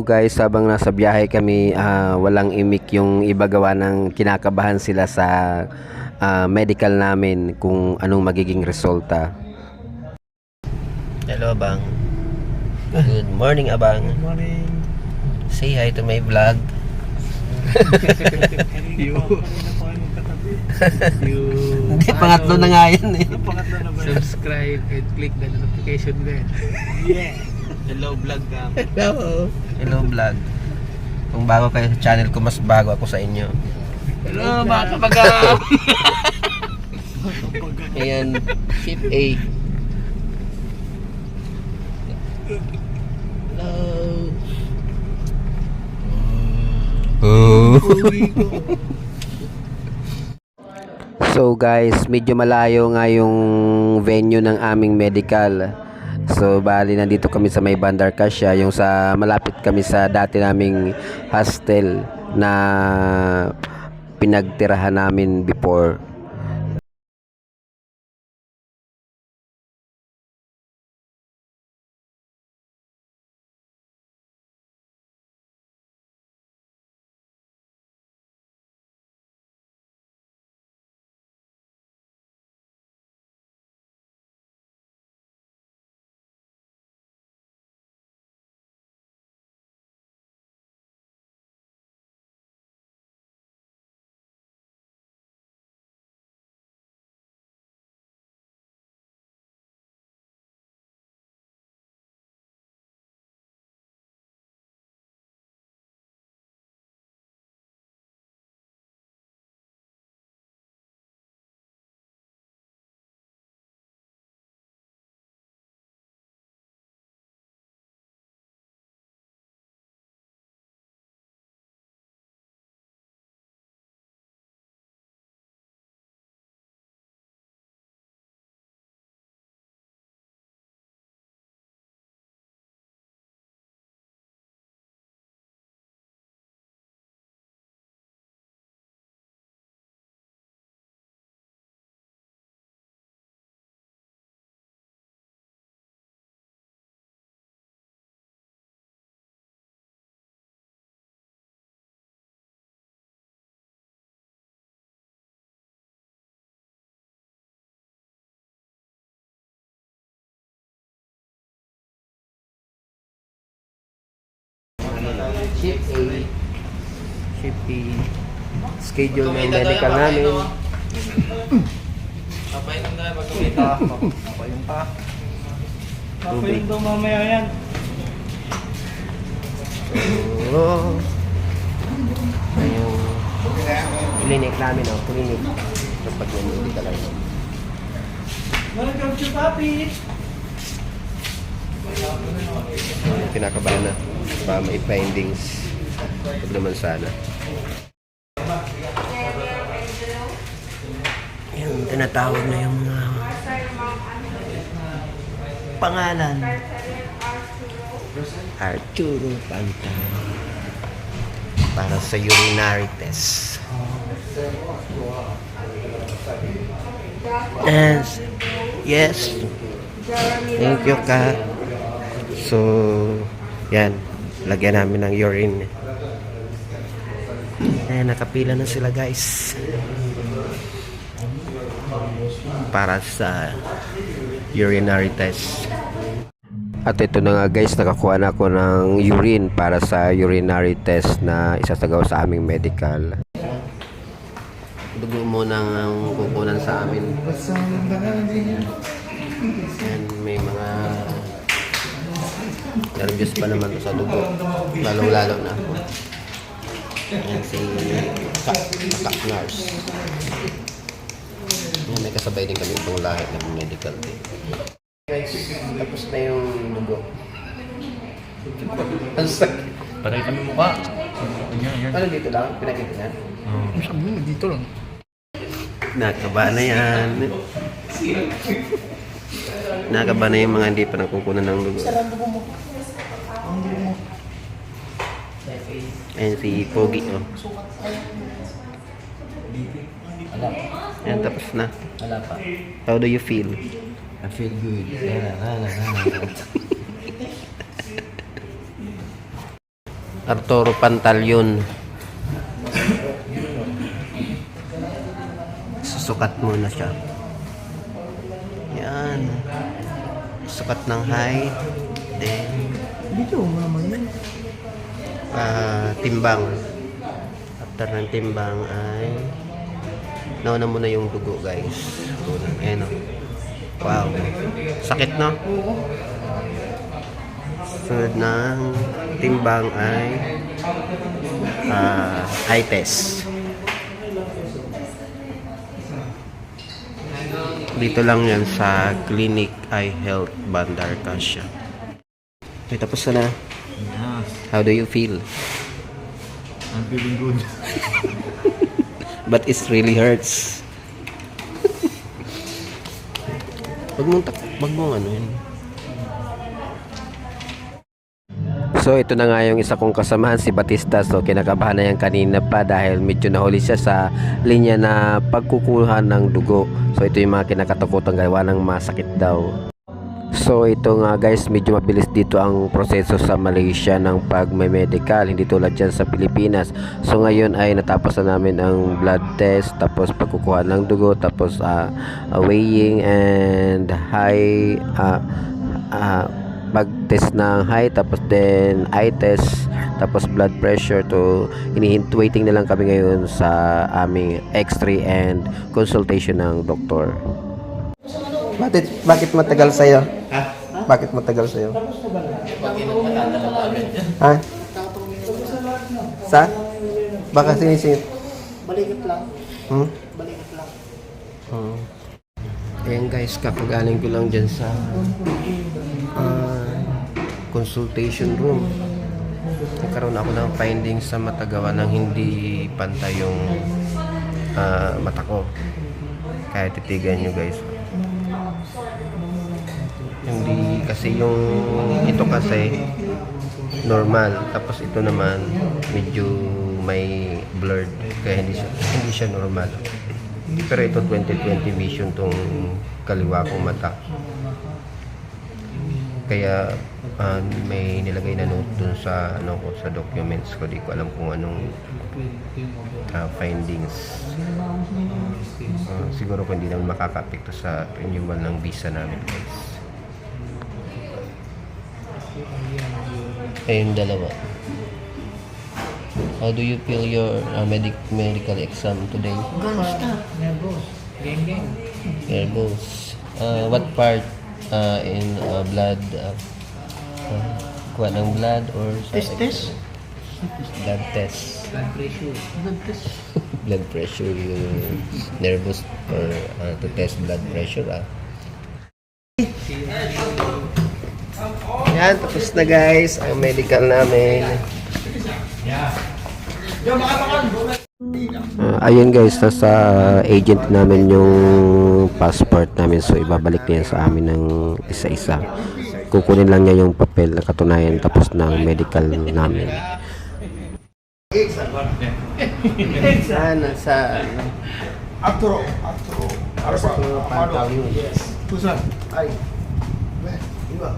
So guys, habang nasa biyahe kami, ah, walang imik yung iba gawa ng kinakabahan sila sa ah, medical namin kung anong magiging resulta. Hello Abang. Good morning Abang. Good morning. Say hi to my vlog. You. You. Hindi, pangatlo na nga yan eh. Pangatlo na ba? Subscribe and click the notification bell. Yeah. Hello vlog cam. Hello. Hello vlog. Kung bago kayo sa channel ko, mas bago ako sa inyo. Hello mga kapagam. Ayan, ship A. Hello. Oh. So guys, medyo malayo nga yung venue ng aming medical. So bali nandito kami sa may Bandar Kasya, yung sa malapit kami sa dati naming hostel na pinagtirahan namin before. Ship A. Schedule ng medical namin. Papayin na pag kumita. Papayin pa. Papayin daw mamaya yan. Oo. Ayun. Clinic namin, oh. Clinic. Kapag may medical lang. Welcome to Papi. Kinakabahan na. Baka may findings. Huwag naman sana. Yung tinatawag na yung mga pangalan. Arturo Panta. Para sa urinary test. Yes. Yes. Thank you, Kat. So, yan. Lagyan namin ng urine. Eh, nakapila na sila, guys. Para sa urinary test. At ito na nga guys, nakakuha na ako ng urine para sa urinary test na isasagawa sa aming medical. Dugo muna ang kukunan sa amin. Yan, may mga nervous pa naman sa dugo. Lalong-lalo na ako. Yan si Kak, Kak Nurse. May kasabay din kami itong lahat ng medical team. Guys, tapos na yung dugo. Ang sakit. Pareho kami mukha. Ano dito lang? Pinakita niya? Oh. Sabi mo, dito lang. Nakaba na yan. Nakaba na yung mga hindi pa nakukunan ng dugo. Ayan si Pogi, oh. Wala pa. Ayan, tapos na. Wala pa. How do you feel? I feel good. Arturo Pantalyon. Susukat muna siya. Yan. Sukat ng height. Then, Dito mo naman yun. Ah, timbang. After ng timbang ay nauna muna yung dugo guys. Ayan o. Wow. Sakit no? Sunod ng timbang ay ah, eye test. Dito lang yan sa Clinic Eye Health Bandar Kasha. Okay, tapos na. Yeah. How do you feel? I'm feeling good. But it really hurts. Wag mong tak, wag mong ano yun. So ito na nga yung isa kong kasamahan si Batista So kinakabahan na yan kanina pa dahil medyo nahuli siya sa linya na pagkukuha ng dugo So ito yung mga kinakatakutan gawa ng masakit daw So ito nga guys, medyo mabilis dito ang proseso sa Malaysia ng pag may medical, hindi tulad dyan sa Pilipinas. So ngayon ay natapos na namin ang blood test, tapos pagkukuha ng dugo, tapos ah, weighing and high ah, ah, pag-test ng height, tapos then eye test, tapos blood pressure to hinihint waiting na lang kami ngayon sa aming x-ray and consultation ng doktor. Bakit, bakit matagal sa'yo? Ha? Bakit matagal sa'yo? Ha? Sa? Baka sinisingit. Balikat lang. Hmm? Balikat lang. Hmm. Ayan guys, kakagaling ko lang dyan sa ah, consultation room. Nagkaroon ako ng findings sa matagawa ng hindi pantay yung ah, mata ko. Kaya titigan nyo guys. Kasi yung ito kasi normal. Tapos ito naman medyo may blurred. Kaya hindi siya hindi siya normal. Pero ito 2020 vision tong kaliwa kong mata. Kaya ah, may nilagay na note dun sa ano ko sa documents ko. Di ko alam kung anong ah, findings. Ah, siguro kung hindi naman makaka-apekto sa renewal ng visa namin guys Ayun dalawa. How do you feel your uh, medic medical exam today? Ganos. Nervous. Gang gang. There goes. Uh, what part uh, in uh, blood? Uh, uh, kuha ng blood or sa Test test. blood test? Blood pressure. Blood test. blood pressure yung nervous or uh, to test blood pressure ah. Yan, tapos na guys ang medical namin. Ah, ayun guys, nasa agent namin yung passport namin so ibabalik niya sa amin ng isa-isa. Kukunin lang niya yung papel na katunayan tapos ng medical namin. Sana sa Arturo, Arturo, Arturo, Amado. Susan, ay. Iba.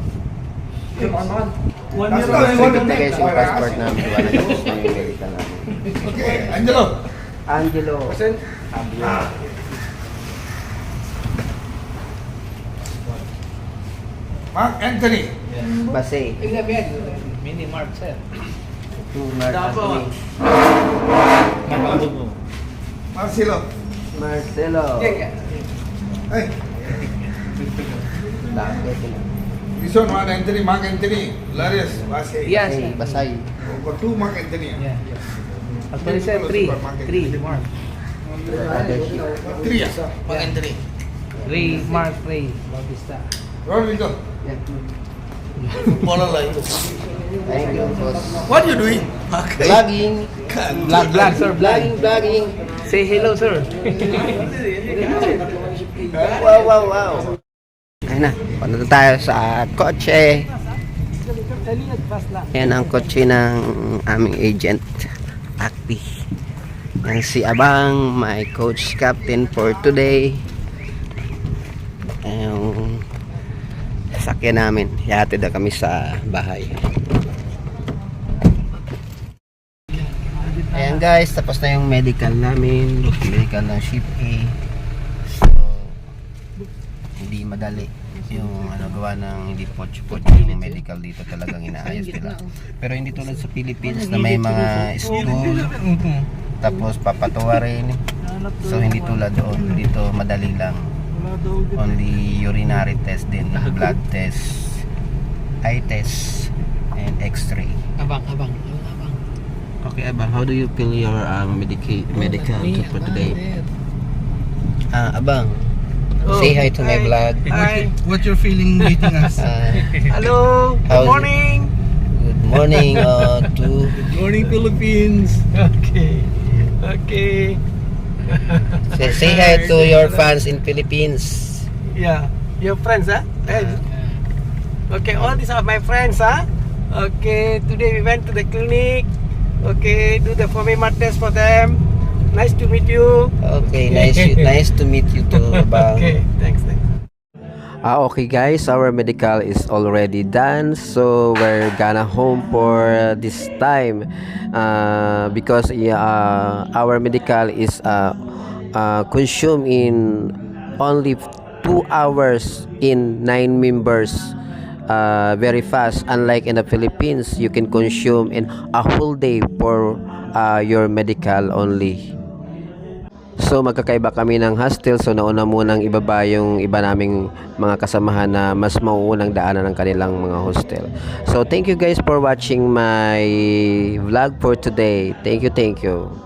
One That's year all I old. guys yung passport namin. Wala na yung medical namin. Okay, Angelo. Angelo. Present. Mark Anthony. Base. Igabiyag. Mini Mark sir. To Mark Dapo. Anthony. Marcelo. Marcelo. Hey, Bakit? This one Mark Anthony, Mark Anthony. Larius, Basay. Yes. Hey, Basay. Got two Mark Anthony. Yeah. Actually sir, three. Three Mark. Three, ah. Mark Entry. Ray, Mark Ray. Bautista. Rodrigo. Yeah. Footballer like. Thank you, boss. What you doing? Okay. Vlogging. Vlog, vlog, sir, Vlogging, vlogging. Say hello, sir. Wow, wow, wow. Ayun na. Punta tayo sa kotse. Yan ang kotse ng aming agent, Akpi. Yan si Abang, my coach captain for today. Yung sasakyan namin. Yate na kami sa bahay. Ayan guys, tapos na yung medical namin. Medical ng ship A. So, hindi madali yung ano gawa ng hindi poch-poch yung medical dito talagang inaayos nila. Pero hindi tulad sa Philippines na may mga school tapos papatuwarin. So hindi tulad doon. Dito madali lang. Only urinary test din, blood test, eye test, and x-ray. Abang, abang, abang. Okay, Abang, how do you feel your um, medica- medical for today? Ah, Abang, say hi to my vlog. Hi. What you're feeling meeting us? Ah, Hello. How's Good morning. good morning uh, to Good morning, Philippines. Okay. Okay. say, say hi to your fans in Philippines. Yeah, your friends, huh? Hey. Okay, all these are my friends, huh? Okay, today we went to the clinic. Okay, do the FOMIMAT test for them. Nice to meet you. Okay, nice nice to meet you too, Abang. Okay, thanks, thanks. Ah, okay guys, our medical is already done. So we're gonna home for this time uh, because uh, our medical is uh, uh, consumed in only two hours in nine members. Uh, very fast. Unlike in the Philippines, you can consume in a whole day for uh, your medical only. So magkakaiba kami ng hostel so nauna munang ibaba yung iba naming mga kasamahan na mas mauunang daanan ng kanilang mga hostel. So thank you guys for watching my vlog for today. Thank you, thank you.